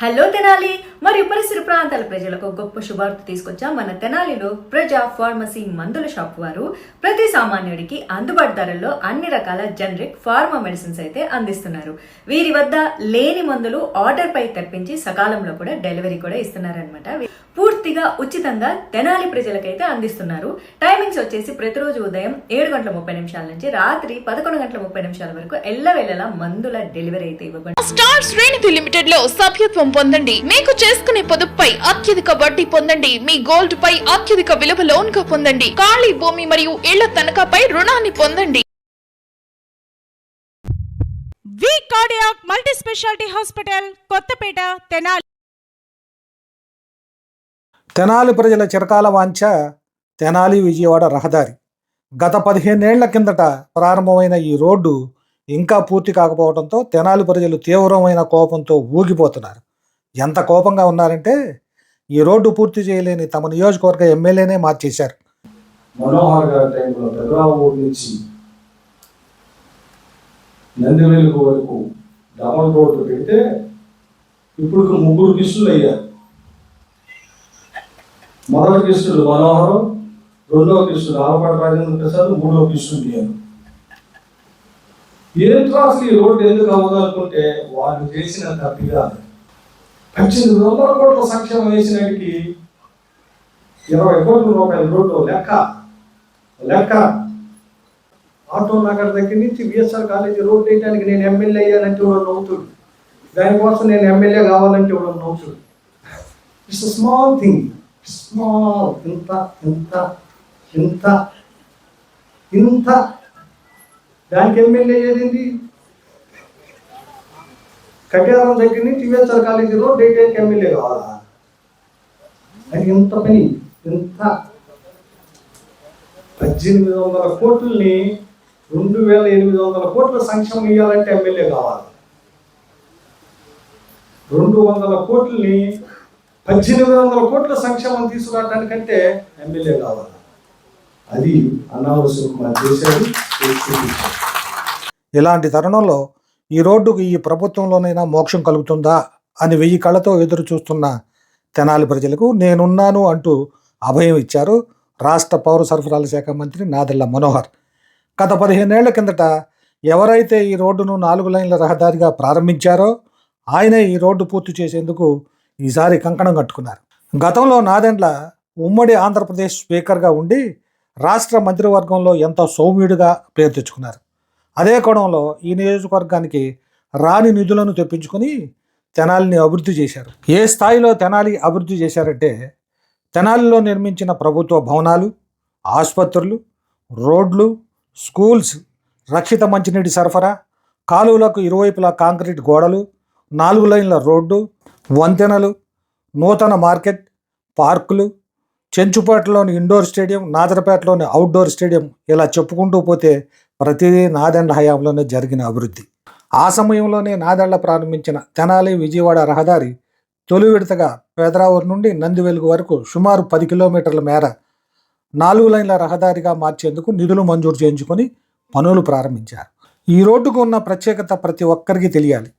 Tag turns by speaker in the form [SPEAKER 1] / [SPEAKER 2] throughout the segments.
[SPEAKER 1] Hello Tenali. మరియు పరిసర ప్రాంతాల ప్రజలకు గొప్ప శుభార్త తీసుకొచ్చాం మన తెనాలిలో ప్రజా ఫార్మసీ మందుల షాప్ వారు. ప్రతి సామాన్యుడికి అందుబాటు ధరల్లో అన్ని రకాల జనరిక్ ఫార్మా మెడిసిన్స్ అయితే అందిస్తున్నారు. వీరి వద్ద లేని మందులు ఆర్డర్ పై తెప్పించి సకాలంలో కూడా డెలివరీ కూడా ఇస్తున్నారనమాట పూర్తిగా ఉచితంగా తెనాలి ప్రజలకైతే అందిస్తున్నారు. టైమింగ్స్ వచ్చేసి ప్రతిరోజు ఉదయం ఏడు గంటల ముప్పై నిమిషాల నుంచి రాత్రి పదకొండు గంటల ముప్పై నిమిషాల వరకు ఎల్లవేళలా మందుల డెలివరీ అయితే ఇవ్వబడి
[SPEAKER 2] స్టార్ శ్రేణిధి లిమిటెడ్లో సభ్యత్వం పొందండి. మీకు చేసుకునే పొదుపుపై అత్యధిక వడ్డీ పొందండి. మీ గోల్డ్ పై అత్యధిక విలువ లోన్గా పొందండి. ఖాళీ భూమి మరియు ఇళ్ళ తనఖాపై రుణాన్ని పొందండి.
[SPEAKER 3] V cardiac multi speciality hospital Kothapeta Tenali.
[SPEAKER 4] Tenali ప్రజల చిరకాల వాంఛ తెనాలి విజయవాడ రహదారి. గత పదిహేనేళ్ళ కిందట ప్రారంభమైన ఈ రోడ్డు ఇంకా పూర్తి కాకపోవడంతో తెనాలి ప్రజలు తీవ్రమైన కోపంతో ఊగిపోతున్నారు. ఎంత కోపంగా ఉన్నారంటే ఈ రోడ్డు పూర్తి చేయలేని తమ నియోజకవర్గ ఎమ్మెల్యేనే మార్చేశారు.
[SPEAKER 5] మనోహర్ గారి టైంలో నుంచి నందివెలుగు వరకు డబల్ రోడ్డు పెడితే ఇప్పుడు ముగ్గురు కిష్టులు అయ్యారు. మొదటి కిష్టుడు మనోహరం రెండవ కిష్టుడు ఆలపాటి రాజేంద్ర ప్రసాద్ మూడవ కిష్టుడు నేను. ఏ అసలు ఈ రోడ్డు ఎందుకు అవ్వదనుకుంటే వాళ్ళు చేసిన తప్పిగా పద్దెనిమిది వందల కోట్ల సంక్షేమం వేసినడికి ఇరవై కోట్ల రూపాయల రోడ్డు లెక్క. లెక్క. ఆటో నగర్ దగ్గర నుంచి విఎస్ఆర్ కాలేజీ రోడ్ వేయడానికి నేను ఎమ్మెల్యే అయ్యానంటే వాడు నవ్వుతుడు. దానికోసం నేను ఎమ్మెల్యే కావాలంటే వాడు నవ్వుతుడు. ఇట్స్ స్మాల్ థింగ్ స్మాల్ ఇంత ఇంత ఇంత ఇంత. దానికి ఎమ్మెల్యే ఏదేంటి కట్యారం దగ్గర నుంచి విఎస్ఆర్ కాలేజీ రోడ్ వేయడానికి ఎమ్మెల్యే కావాలా? అది ఇంత పని? ఇంత పద్దెనిమిది వందల కోట్లని రెండు వేల ఎనిమిది వందల కోట్ల సంక్షేమం ఇవ్వాలంటే ఎమ్మెల్యే కావాలి. రెండు వందల కోట్లని పద్దెనిమిది వందల కోట్ల సంక్షేమం తీసుకురావడానికంటే ఎమ్మెల్యే కావాలి. అది అన్నావర
[SPEAKER 4] ఇలాంటి తరుణంలో ఈ రోడ్డుకు ఈ ప్రభుత్వంలోనైనా మోక్షం కలుగుతుందా అని వెయ్యి కళ్ళతో ఎదురు చూస్తున్న తెనాలి ప్రజలకు నేనున్నాను అంటూ అభయం ఇచ్చారు రాష్ట్ర పౌర సరఫరాల శాఖ మంత్రి నాదెళ్ళ మనోహర్. గత పదిహేనేళ్ళ కిందట ఎవరైతే ఈ రోడ్డును నాలుగు లైన్ల రహదారిగా ప్రారంభించారో ఆయనే ఈ రోడ్డు పూర్తి చేసేందుకు ఈసారి కంకణం కట్టుకున్నారు. గతంలో నాదెండ్ల ఉమ్మడి ఆంధ్రప్రదేశ్ స్పీకర్గా ఉండి రాష్ట్ర మంత్రివర్గంలో ఎంతో సౌమ్యుడిగా పేరు తెచ్చుకున్నారు. అదే కోణంలో ఈ నియోజకవర్గానికి రాని నిధులను తెప్పించుకొని తెనాలిని అభివృద్ధి చేశారు. ఏ స్థాయిలో తెనాలి అభివృద్ధి చేశారంటే తెనాలిలో నిర్మించిన ప్రభుత్వ భవనాలు ఆసుపత్రులు రోడ్లు స్కూల్స్ రక్షిత మంచినీటి సరఫరా కాలువలకు ఇరువైపులా కాంక్రీట్ గోడలు నాలుగు లైన్ల రోడ్డు వంతెనలు నూతన మార్కెట్ పార్కులు చెంచుపేటలోని ఇండోర్ స్టేడియం నాదరపేటలోని అవుట్డోర్ స్టేడియం ఇలా చెప్పుకుంటూ పోతే ప్రతిదీ నాదెండ హయాంలోనే జరిగిన అభివృద్ధి. ఆ సమయంలోనే నాదెండ్ల ప్రారంభించిన తెనాలి విజయవాడ రహదారి తొలి విడతగా పేదరావూరు నుండి నందివెలుగు వరకు సుమారు పది కిలోమీటర్ల మేర నాలుగు లైన్ల రహదారిగా మార్చేందుకు నిధులు మంజూరు చేయించుకొని పనులు ప్రారంభించారు. ఈ రోడ్డుకు ఉన్న ప్రత్యేకత ప్రతి ఒక్కరికి తెలియాలి.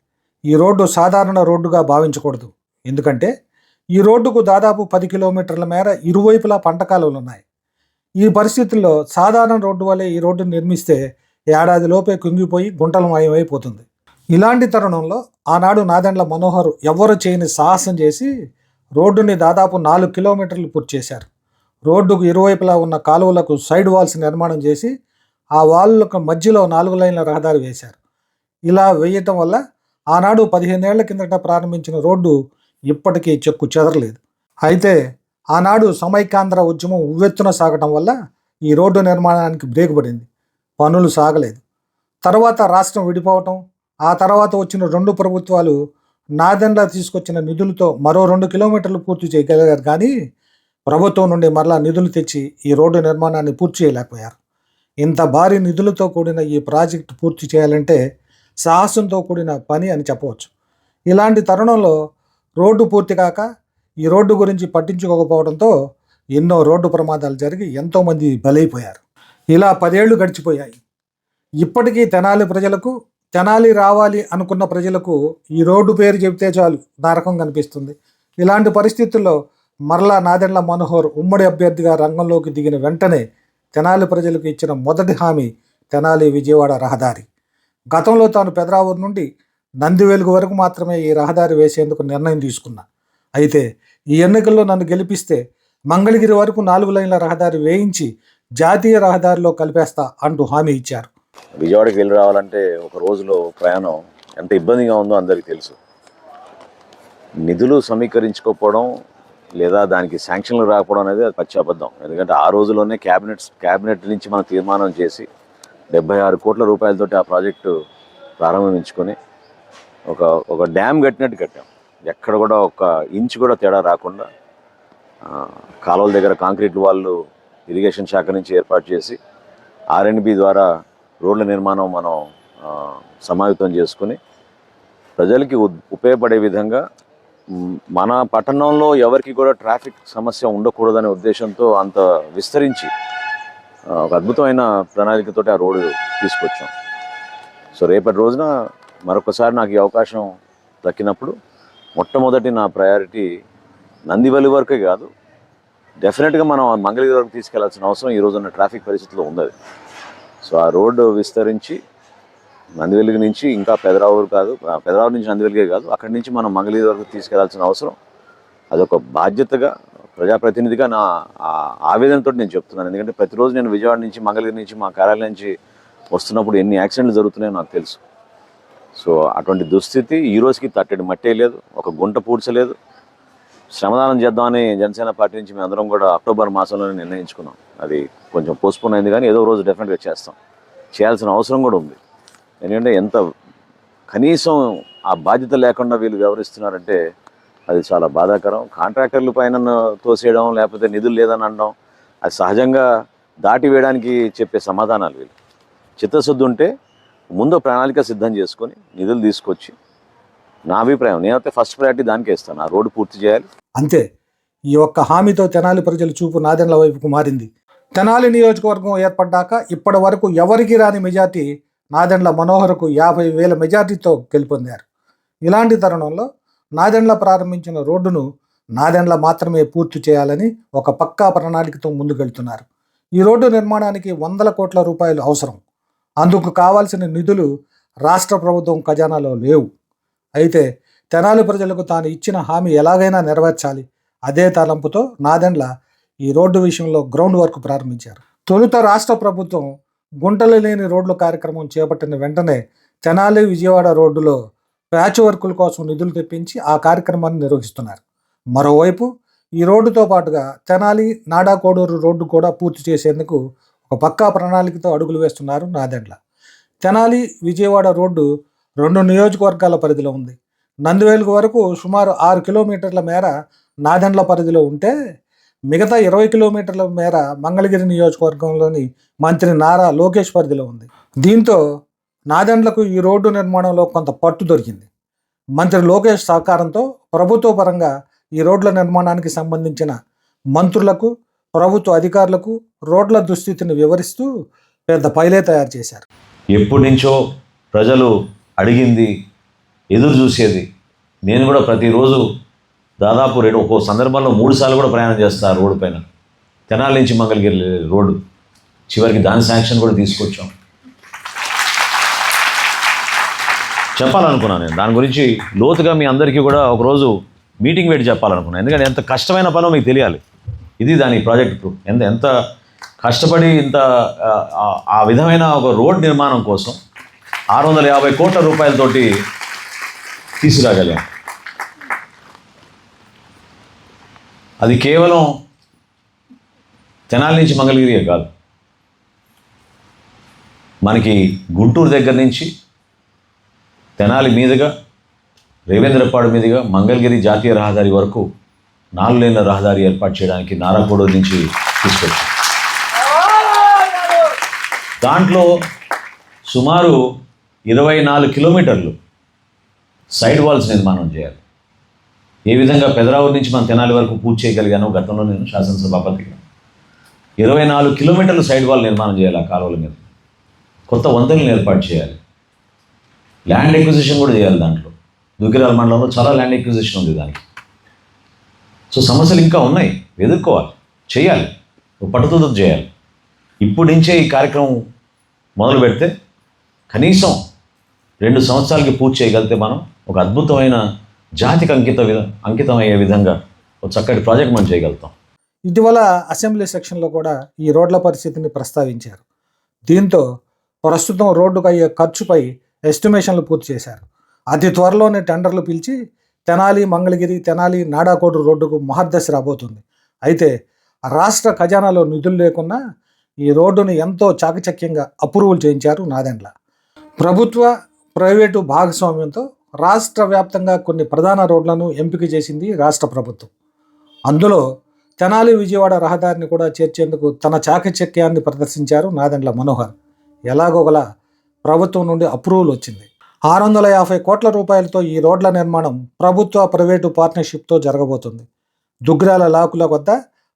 [SPEAKER 4] ఈ రోడ్డు సాధారణ రోడ్డుగా భావించకూడదు. ఎందుకంటే ఈ రోడ్డుకు దాదాపు పది కిలోమీటర్ల మేర ఇరువైపులా పంట కాలువలు ఉన్నాయి ఈ పరిస్థితుల్లో సాధారణ రోడ్డు వలె ఈ రోడ్డును నిర్మిస్తే ఏడాదిలోపే కుంగిపోయి గుంటలమయమైపోతుంది. ఇలాంటి తరుణంలో ఆనాడు నాదెండ్ల మనోహర్ ఎవ్వరు చేయని సాహసం చేసి రోడ్డుని దాదాపు నాలుగు కిలోమీటర్లు పూర్తి చేశారు. రోడ్డుకు ఇరువైపులా ఉన్న కాలువలకు సైడ్ వాల్స్ నిర్మాణం చేసి ఆ వాళ్ళకు మధ్యలో నాలుగు లైన్ల రహదారి వేశారు. ఇలా వేయటం వల్ల ఆనాడు పదిహేనేళ్ళ కిందట ప్రారంభించిన రోడ్డు ఇప్పటికీ చెక్కు చెదరలేదు. అయితే ఆనాడు సమైకాంధ్ర ఉద్యమం ఉవ్వెత్తున సాగటం వల్ల ఈ రోడ్డు నిర్మాణానికి బ్రేక్ పడింది. పనులు సాగలేదు. తర్వాత రాష్ట్రం విడిపోవటం ఆ తర్వాత వచ్చిన రెండు ప్రభుత్వాలు నాదెండ్ల తీసుకొచ్చిన నిధులతో మరో రెండు కిలోమీటర్లు పూర్తి చేయగలిగారు కానీ ప్రభుత్వం నుండి మరలా నిధులు తెచ్చి ఈ రోడ్డు నిర్మాణాన్ని పూర్తి చేయలేకపోయారు. ఇంత భారీ నిధులతో కూడిన ఈ ప్రాజెక్టు పూర్తి చేయాలంటే సాహసంతో కూడిన పని అని చెప్పవచ్చు. ఇలాంటి తరుణంలో రోడ్డు పూర్తి కాక ఈ రోడ్డు గురించి పట్టించుకోకపోవడంతో ఎన్నో రోడ్డు ప్రమాదాలు జరిగి ఎంతోమంది బలైపోయారు. ఇలా పదేళ్ళు గడిచిపోయాయి. ఇప్పటికీ తెనాలి ప్రజలకు తెనాలి రావాలి అనుకున్న ప్రజలకు ఈ రోడ్డు పేరు చెబితే చాలు నరకం కనిపిస్తుంది. ఇలాంటి పరిస్థితుల్లో మరలా నాదెండ్ల మనోహర్ ఉమ్మడి అభ్యర్థిగా రంగంలోకి దిగిన వెంటనే తెనాలి ప్రజలకు ఇచ్చిన మొదటి హామీ తెనాలి విజయవాడ రహదారి. గతంలో తాను పెదరావూరు నుండి నందివెలుగు వరకు మాత్రమే ఈ రహదారి వేసేందుకు నిర్ణయం తీసుకున్నా. అయితే ఈ ఎన్నికల్లో నన్ను గెలిపిస్తే మంగళగిరి వరకు నాలుగు లైన్ల రహదారి వేయించి జాతీయ రహదారిలో కలిపేస్తా అంటూ హామీ ఇచ్చారు.
[SPEAKER 6] విజయవాడకి వెళ్ళి రావాలంటే ఒక రోజులో ప్రయాణం ఎంత ఇబ్బందిగా ఉందో అందరికీ తెలుసు. నిధులు సమీకరించుకోకపోవడం లేదా దానికి శాంక్షన్లు రాకపోవడం అనేది అది పచ్చి అబద్ధం ఎందుకంటే ఆ రోజుల్లోనే క్యాబినెట్ క్యాబినెట్ నుంచి మనం తీర్మానం చేసి డెబ్బై ఆరు కోట్ల రూపాయలతోటి ఆ ప్రాజెక్టు ప్రారంభించుకొని ఒక ఒక డ్యామ్ కట్టినట్టు కట్టాం. ఎక్కడ కూడా ఒక ఇంచ్ కూడా తేడా రాకుండా కాలువల దగ్గర కాంక్రీట్ వాళ్ళు ఇరిగేషన్ శాఖ నుంచి ఏర్పాటు చేసి ఆర్ఎండ్బి ద్వారా రోడ్ల నిర్మాణం మనం సమాయుతం చేసుకుని ప్రజలకి ఉపయోగపడే విధంగా మన పట్టణంలో ఎవరికి కూడా ట్రాఫిక్ సమస్య ఉండకూడదనే ఉద్దేశంతో అంత విస్తరించి ఒక అద్భుతమైన ప్రణాళికతోటి ఆ రోడ్డు తీసుకొచ్చాం. సో రేపటి రోజున మరొకసారి నాకు ఈ అవకాశం దక్కినప్పుడు మొట్టమొదటి నా ప్రయారిటీ నందివల్లి వరకే కాదు డెఫినెట్గా మనం మంగళగిరి వరకు తీసుకెళ్ళాల్సిన అవసరం ఈ రోజున్న ట్రాఫిక్ పరిస్థితిలో ఉంది సో ఆ రోడ్డు విస్తరించి నందివెలుగు నుంచి ఇంకా పెదరావూరు కాదు ఆ పెదరావూరు నుంచి నందివెలుగే కాదు అక్కడి నుంచి మనం మంగళగిరి వరకు తీసుకెళ్ళాల్సిన అవసరం. అదొక బాధ్యతగా ప్రజాప్రతినిధిగా నా ఆవేదనతో నేను చెప్తున్నాను. ఎందుకంటే ప్రతిరోజు నేను విజయవాడ నుంచి మంగళగిరి నుంచి మా కార్యాలయం నుంచి వస్తున్నప్పుడు ఎన్ని యాక్సిడెంట్లు జరుగుతున్నాయో నాకు తెలుసు. సో అటువంటి దుస్థితి ఈ రోజుకి తట్టడి మట్టే లేదు. ఒక గుంట పూడ్చలేదు. శ్రమదానం చేద్దామని జనసేన పార్టీ నుంచి మేము అందరం కూడా అక్టోబర్ మాసంలోనే నిర్ణయించుకున్నాం. అది కొంచెం పోస్ట్పోన్ అయింది కానీ ఏదో రోజు డెఫినెట్గా చేస్తాం. చేయాల్సిన అవసరం కూడా ఉంది. ఎందుకంటే ఎంత కనీసం ఆ బాధ్యత లేకుండా వీళ్ళు వ్యవహరిస్తున్నారంటే అది చాలా బాధాకరం. కాంట్రాక్టర్లు పైన తోసేయడం లేకపోతే నిధులు లేదని అనడం అది సహజంగా దాటి వేయడానికి చెప్పే సమాధానాలు వీళ్ళు. చిత్తశుద్ధి ఉంటే ముందు ప్రణాళిక సిద్ధం చేసుకొని నిధులు తీసుకొచ్చి నా అభిప్రాయం నేనైతే ఫస్ట్ ప్రయారిటీ దానికే ఇస్తాను. ఆ రోడ్డు పూర్తి చేయాలి.
[SPEAKER 4] అంతే. ఈ ఒక్క హామీతో తెనాలి ప్రజల చూపు నాదెండ్ల వైపుకు మారింది. తెనాలి నియోజకవర్గం ఏర్పడ్డాక ఇప్పటి వరకు ఎవరికి రాని మెజార్టీ నాదెండ్ల మనోహర్కు యాభై వేల మెజార్టీతో గెలుపొందారు. ఇలాంటి తరుణంలో నాదెండ్ల ప్రారంభించిన రోడ్డును నాదెండ్ల మాత్రమే పూర్తి చేయాలని ఒక పక్కా ప్రణాళికతో ముందుకెళ్తున్నారు. ఈ రోడ్డు నిర్మాణానికి వందల కోట్ల రూపాయలు అవసరం. అందుకు కావాల్సిన నిధులు రాష్ట్ర ప్రభుత్వం ఖజానాలో లేవు. అయితే తెనాలి ప్రజలకు తాను ఇచ్చిన హామీ ఎలాగైనా నెరవేర్చాలి. అదే తలంపుతో నాదెండ్ల ఈ రోడ్డు విషయంలో గ్రౌండ్ వర్క్ ప్రారంభించారు. తొలుత రాష్ట్ర ప్రభుత్వం గుంటలు లేని రోడ్లు కార్యక్రమం చేపట్టిన వెంటనే తెనాలి విజయవాడ రోడ్డులో ప్యాచ్ వర్కుల కోసం నిధులు తెప్పించి ఆ కార్యక్రమాన్ని నిర్వహిస్తున్నారు. మరోవైపు ఈ రోడ్డుతో పాటుగా తెనాలి నాడా కోడూరు రోడ్డు కూడా పూర్తి చేసేందుకు ఒక పక్కా ప్రణాళికతో అడుగులు వేస్తున్నారు నాదెండ్ల. తెనాలి విజయవాడ రోడ్డు రెండు నియోజకవర్గాల పరిధిలో ఉంది. నందివేలుగు వరకు సుమారు ఆరు కిలోమీటర్ల మేర నాదెండ్ల పరిధిలో ఉంటే మిగతా ఇరవై కిలోమీటర్ల మేర మంగళగిరి నియోజకవర్గంలోని మంత్రి నారా లోకేష్ పరిధిలో ఉంది. దీంతో నాదెండ్లకు ఈ రోడ్డు నిర్మాణంలో కొంత పట్టు దొరికింది. మంత్రి లోకేష్ సహకారంతో ప్రభుత్వ పరంగా ఈ రోడ్ల నిర్మాణానికి సంబంధించిన మంత్రులకు ప్రభుత్వ అధికారులకు రోడ్ల దుస్థితిని వివరిస్తూ పెద్ద పైలే తయారు చేశారు.
[SPEAKER 6] ఎప్పటి నుంచో ప్రజలు అడిగింది ఎదురు చూసేది. నేను కూడా ప్రతిరోజు దాదాపు రెండు ఒక్కో సందర్భంలో మూడు సార్లు కూడా ప్రయాణం చేస్తాను రోడ్డు పైన. తెనాలి నుంచి మంగళగిరి రోడ్డు. చివరికి దాని శాంక్షన్ కూడా తీసుకొచ్చాం. చెప్పాలనుకున్నాను నేను. దాని గురించి లోతుగా మీ అందరికీ కూడా ఒకరోజు మీటింగ్ పెట్టి చెప్పాలనుకున్నాను. ఎందుకంటే ఎంత కష్టమైన పనో మీకు తెలియాలి. ఇది దాని ప్రాజెక్ట్ ఎంత ఎంత కష్టపడి ఇంత ఆ, విధమైన ఒక రోడ్ నిర్మాణం కోసం ఆరు వందల యాభై కోట్ల రూపాయలతోటి తీసుకురాగలిగాం. అది కేవలం తెనాలి నుంచి మంగళగిరియే కాదు. మనకి గుంటూరు దగ్గర నుంచి తెనాలి మీదుగా రేవేంద్రపాడు మీదుగా మంగళగిరి జాతీయ రహదారి వరకు నాలుగు లేన్ల రహదారి ఏర్పాటు చేయడానికి నారాకోడూరు నుంచి తీసుకొచ్చాం. దాంట్లో సుమారు ఇరవై నాలుగు కిలోమీటర్లు సైడ్ వాల్స్ నిర్మాణం చేయాలి. ఏ విధంగా పెదరావూరు నుంచి మనం తెనాలి వరకు పూర్తి చేయగలిగానో గతంలో నేను శాసనసభాపతిగా ఇరవై నాలుగు కిలోమీటర్లు సైడ్ వాల్ నిర్మాణం చేయాలి ఆ కాలువల మీద. కొత్త వంతెనలు ఏర్పాటు చేయాలి. ల్యాండ్ ఎక్విజిషన్ కూడా చేయాలి దాంట్లో. దుగ్గిరాల మండలంలో చాలా ల్యాండ్ ఎక్విజిషన్ ఉంది దానికి సో సమస్యలు ఇంకా ఉన్నాయి. ఎదుర్కోవాలి. చేయాలి. ఒక పట్టుదలతో చేయాలి. ఇప్పటి నుంచే ఈ కార్యక్రమం మొదలు పెడితే కనీసం రెండు సంవత్సరాలకి పూర్తి చేయగలిగితే మనం ఒక అద్భుతమైన జాతికి అంకిత విధ అంకితం అయ్యే విధంగా ఒక చక్కటి ప్రాజెక్ట్ మనం చేయగలుగుతాం.
[SPEAKER 4] ఇటీవల అసెంబ్లీ సెక్షన్లో కూడా ఈ రోడ్ల పరిస్థితిని ప్రస్తావించారు. దీంతో ప్రస్తుతం రోడ్డుకు అయ్యే ఖర్చుపై ఎస్టిమేషన్లు పూర్తి చేశారు. అతి త్వరలోనే టెండర్లు పిలిచి తెనాలి మంగళగిరి తెనాలి నాడాకోడు రోడ్డుకు మహద్దశ రాబోతుంది. అయితే రాష్ట్ర ఖజానాలో నిధులు లేకున్నా ఈ రోడ్డును ఎంతో చాకచక్యంగా అప్రూవల్ చేయించారు నాదెండ్ల. ప్రభుత్వ ప్రైవేటు భాగస్వామ్యంతో రాష్ట్ర వ్యాప్తంగా కొన్ని ప్రధాన రోడ్లను ఎంపిక చేసింది రాష్ట్ర ప్రభుత్వం. అందులో తెనాలి విజయవాడ రహదారిని కూడా చేర్చేందుకు తన చాకచక్యాన్ని ప్రదర్శించారు నాదెండ్ల మనోహర్. ఎలాగోగలా ప్రభుత్వం నుండి అప్రూవల్ వచ్చింది. ఆరు వందల యాభై కోట్ల రూపాయలతో ఈ రోడ్ల నిర్మాణం ప్రభుత్వ ప్రైవేటు పార్ట్నర్షిప్తో జరగబోతుంది. దుగ్రాల లాకుల వద్ద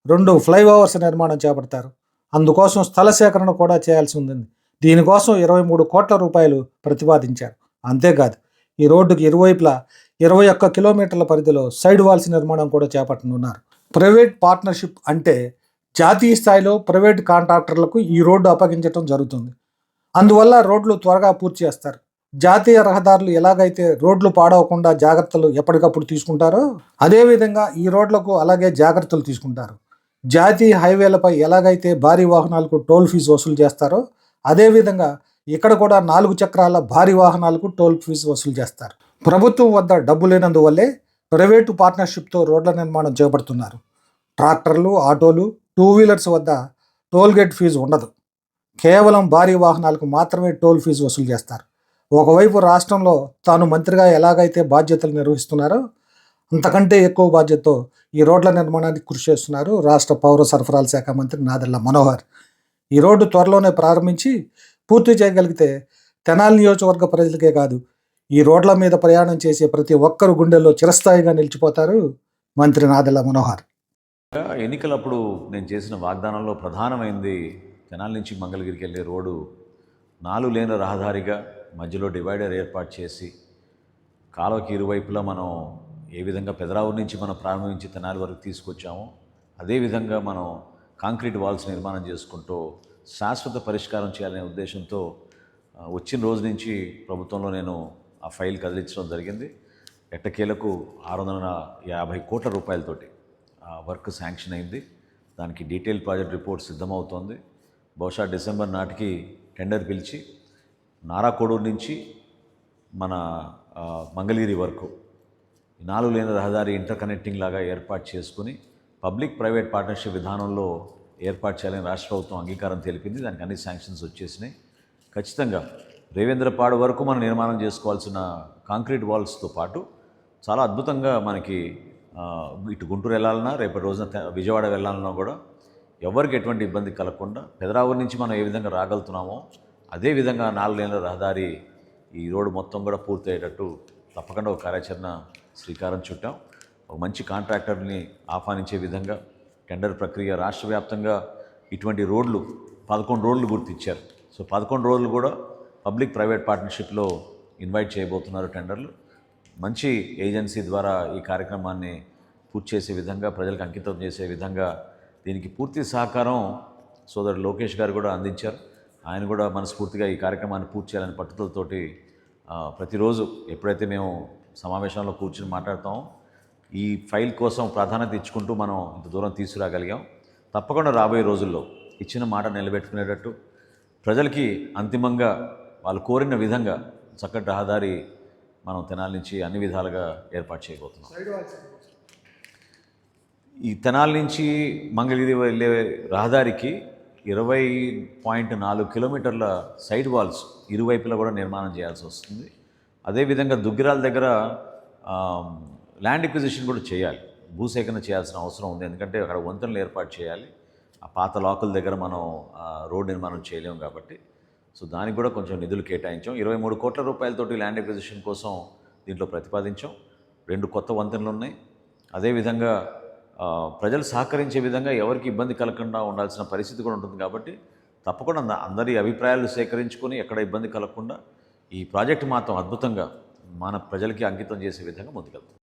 [SPEAKER 4] రెండు ఫ్లైఓవర్స్ నిర్మాణం చేపడతారు. అందుకోసం స్థల సేకరణ కూడా చేయాల్సి ఉంది. దీనికోసం ఇరవై మూడు కోట్ల రూపాయలు ప్రతిపాదించారు. అంతేకాదు ఈ రోడ్డుకి ఇరువైపులా ఇరవై ఒక్క కిలోమీటర్ల పరిధిలో సైడ్ వాల్స్ నిర్మాణం కూడా చేపట్టనున్నారు. ప్రైవేట్ పార్ట్నర్షిప్ అంటే జాతీయ స్థాయిలో ప్రైవేట్ కాంట్రాక్టర్లకు ఈ రోడ్డు అప్పగించడం జరుగుతుంది. అందువల్ల రోడ్లు త్వరగా పూర్తి చేస్తారు. జాతీయ రహదారులు ఎలాగైతే రోడ్లు పాడవకుండా జాగ్రత్తలు ఎప్పటికప్పుడు తీసుకుంటారో అదేవిధంగా ఈ రోడ్లకు అలాగే జాగ్రత్తలు తీసుకుంటారు. జాతీయ హైవేలపై ఎలాగైతే భారీ వాహనాలకు టోల్ ఫీజు వసూలు చేస్తారో అదేవిధంగా ఇక్కడ కూడా నాలుగు చక్రాల భారీ వాహనాలకు టోల్ ఫీజు వసూలు చేస్తారు. ప్రభుత్వం వద్ద డబ్బు లేనందువల్లే ప్రైవేటు పార్ట్నర్షిప్తో రోడ్ల నిర్మాణం చేపడుతున్నారు. ట్రాక్టర్లు ఆటోలు టూ వీలర్స్ వద్ద టోల్ గేట్ ఫీజు ఉండదు. కేవలం భారీ వాహనాలకు మాత్రమే టోల్ ఫీజు వసూలు చేస్తారు. ఒకవైపు రాష్ట్రంలో తాను మంత్రిగా ఎలాగైతే బాధ్యతలు నిర్వహిస్తున్నారో అంతకంటే ఎక్కువ బాధ్యతతో ఈ రోడ్ల నిర్మాణానికి కృషి చేస్తున్నారు రాష్ట్ర పౌర సరఫరాల శాఖ మంత్రి నాదెళ్ళ మనోహర్. ఈ రోడ్డు త్వరలోనే ప్రారంభించి పూర్తి చేయగలిగితే తెనాలి నియోజకవర్గ ప్రజలకే కాదు ఈ రోడ్ల మీద ప్రయాణం చేసే ప్రతి ఒక్కరు గుండెల్లో చిరస్థాయిగా నిలిచిపోతారు మంత్రి నాదెళ్ళ మనోహర్.
[SPEAKER 6] ఎన్నికలప్పుడు నేను చేసిన వాగ్దానంలో ప్రధానమైంది తెనాలి నుంచి మంగళగిరికి వెళ్ళే రోడ్డు నాలుగు లేని రహదారిగా మధ్యలో డివైడర్ ఏర్పాటు చేసి కాలువకి ఇరువైపులా మనం ఏ విధంగా పెదరావూరు నుంచి మనం ప్రారంభించి తెనాలి వరకు తీసుకొచ్చామో అదేవిధంగా మనం కాంక్రీట్ వాల్స్ నిర్మాణం చేసుకుంటూ శాశ్వత పరిష్కారం చేయాలనే ఉద్దేశంతో వచ్చిన రోజు నుంచి ప్రభుత్వంలో నేను ఆ ఫైల్ కదిలించడం జరిగింది. ఎట్టకేలకు ఆరు వందల యాభై కోట్ల రూపాయలతోటి ఆ వర్క్ శాంక్షన్ అయింది. దానికి డీటెయిల్ ప్రాజెక్ట్ రిపోర్ట్ సిద్ధమవుతోంది. బహుశా డిసెంబర్ నాటికి టెండర్ పిలిచి నారాకోడూరు నుంచి మన మంగళగిరి వరకు నాలుగు లేని రహదారి ఇంటర్ కనెక్టింగ్ లాగా ఏర్పాటు చేసుకుని పబ్లిక్ ప్రైవేట్ పార్ట్నర్షిప్ విధానంలో ఏర్పాటు చేయాలని రాష్ట్ర ప్రభుత్వం అంగీకారం తెలిపింది. దానికి అన్ని శాంక్షన్స్ వచ్చేసినాయి. ఖచ్చితంగా రేవేంద్రపాడు వరకు మనం నిర్మాణం చేసుకోవాల్సిన కాంక్రీట్ వాల్స్తో పాటు చాలా అద్భుతంగా మనకి ఇటు గుంటూరు వెళ్ళాలన్నా రేపటి రోజున విజయవాడ వెళ్ళాలన్నా కూడా ఎవరికి ఎటువంటి ఇబ్బంది కలగకుండా పెదరావూరు నుంచి మనం ఏ విధంగా రాగలుగుతున్నామో అదే విధంగా నాలుగు లేన్ల రహదారి ఈ రోడ్డు మొత్తం కూడా పూర్తయ్యేటట్టు తప్పకుండా ఒక కార్యాచరణ శ్రీకారం చుట్టాం. ఒక మంచి కాంట్రాక్టర్ని ఆహ్వానించే విధంగా టెండర్ ప్రక్రియ రాష్ట్ర వ్యాప్తంగా ఇటువంటి రోడ్లు పదకొండు రోడ్లు గుర్తించారు. సో పదకొండు రోడ్లు కూడా పబ్లిక్ ప్రైవేట్ పార్ట్నర్షిప్లో ఇన్వైట్ చేయబోతున్నారు టెండర్లు. మంచి ఏజెన్సీ ద్వారా ఈ కార్యక్రమాన్ని పూర్తి చేసే విధంగా ప్రజలకు అంకితం చేసే విధంగా దీనికి పూర్తి సహకారం సోదరు లోకేష్ గారు కూడా అందించారు. ఆయన కూడా మనస్ఫూర్తిగా ఈ కార్యక్రమాన్ని పూర్తి చేయాలని పట్టుదలతోటి ప్రతిరోజు ఎప్పుడైతే మేము సమావేశంలో కూర్చుని మాట్లాడతామో ఈ ఫైల్ కోసం ప్రాధాన్యత ఇచ్చుకుంటూ మనం ఇంత దూరం తీసుకురాగలిగాం. తప్పకుండా రాబోయే రోజుల్లో ఇచ్చిన మాట నిలబెట్టుకునేటట్టు ప్రజలకి అంతిమంగా వాళ్ళు కోరిన విధంగా చక్కటి రహదారి మనం తెనాలి నుంచి అన్ని విధాలుగా ఏర్పాటు చేయబోతున్నాం. ఈ తెనాల నుంచి మంగళగిరి వెళ్ళే రహదారికి ఇరవై పాయింట్ నాలుగు కిలోమీటర్ల సైడ్ వాల్స్ ఇరువైపులా కూడా నిర్మాణం చేయాల్సి వస్తుంది. అదేవిధంగా దుగ్గిరాల దగ్గర ల్యాండ్ ఎక్విజిషన్ కూడా చేయాలి. భూసేకరణ చేయాల్సిన అవసరం ఉంది. ఎందుకంటే అక్కడ వంతెనలు ఏర్పాటు చేయాలి. ఆ పాత లాకుల దగ్గర మనం రోడ్ నిర్మాణం చేయలేము కాబట్టి. సో దానికి కూడా కొంచెం నిధులు కేటాయించాం. ఇరవై మూడు కోట్ల రూపాయలతోటి ల్యాండ్ ఎక్విజిషన్ కోసం దీంట్లో ప్రతిపాదించాం. రెండు కొత్త వంతెనలు ఉన్నాయి. అదేవిధంగా ప్రజలు సహకరించే విధంగా ఎవరికి ఇబ్బంది కలగకుండా ఉండాల్సిన పరిస్థితి కూడా ఉంటుంది కాబట్టి తప్పకుండా అందరి అభిప్రాయాలు సేకరించుకొని ఎక్కడ ఇబ్బంది కలగకుండా ఈ ప్రాజెక్టు మాత్రం అద్భుతంగా మన ప్రజలకి అంకితం చేసే విధంగా ముందుకెళ్తాం.